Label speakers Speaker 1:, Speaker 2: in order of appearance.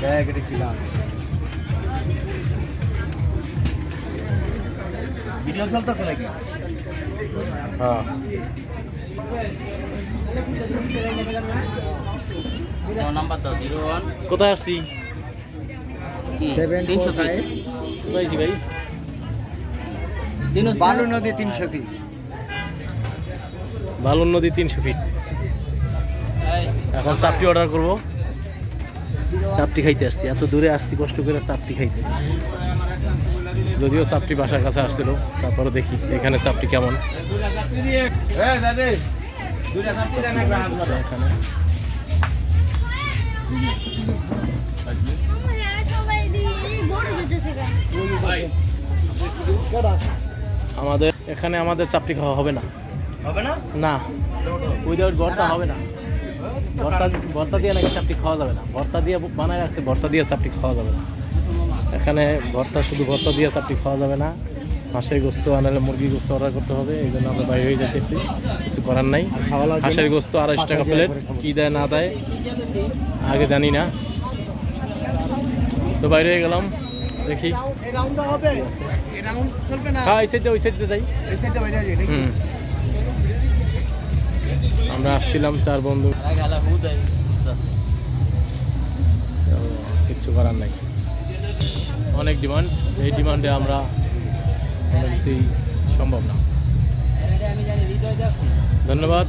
Speaker 1: Bag কিলাম video চলতেছে নাকি?
Speaker 2: হ্যাঁ।
Speaker 3: নাম্বার দাও জিরো ওয়ান।
Speaker 2: কোথায় আসছি?
Speaker 1: সেভেন
Speaker 3: তিনশো
Speaker 2: ভাই?
Speaker 1: বালু নদী তিনশো ফিট
Speaker 2: নদী তিনশো ফিট এখন চাপটি অর্ডার করব। চাপটি খাইতে আসছি। এত দূরে আসছি কষ্ট করে চাপটি খাইতে। যদিও চাপটি বাসার কাছে আসছিল তারপরে দেখি এখানে চাপটি কেমন। আমাদের এখানে আমাদের চাপটি খাওয়া হবে না।
Speaker 1: হবে না?
Speaker 2: না। উইদাউট ভর্তা হবে না। ভর্তা ভর্তা দিয়ে নাকি চাপটি খাওয়া যাবে না। ভর্তা দিয়ে বানায় রাখছে ভর্তা দিয়ে চাপটি খাওয়া যাবে না। এখানে ভর্তা শুধু ভর্তা দিয়ে চাপটি খাওয়া যাবে না। হাঁসের গোস্ত আনালে মুরগির গোস্ত অর্ডার করতে হবে এই জন্য আমরা বাইরে হয়ে যেতেছি কিছু করার নাই। হাঁসের। গোস্ত আড়াইশো টাকা প্লেট। কী দেয় না দেয় আগে জানি না। তো বাইরে হয়ে গেলাম দেখি।
Speaker 1: এই রাউন্ড হবে। এই রাউন্ড চলবে না।
Speaker 2: হ্যাঁ এই সাইডে ওই সাইডে যাই।
Speaker 1: এই সাইডে বাইরে আছে নাকি
Speaker 2: হুম। আমরা আসছিলাম চার বন্ধু। কিচ্ছু করার নাই। অনেক ডিমান্ড এই ডিমান্ডে আমরা কোনো কিছুই সম্ভব না। ধন্যবাদ।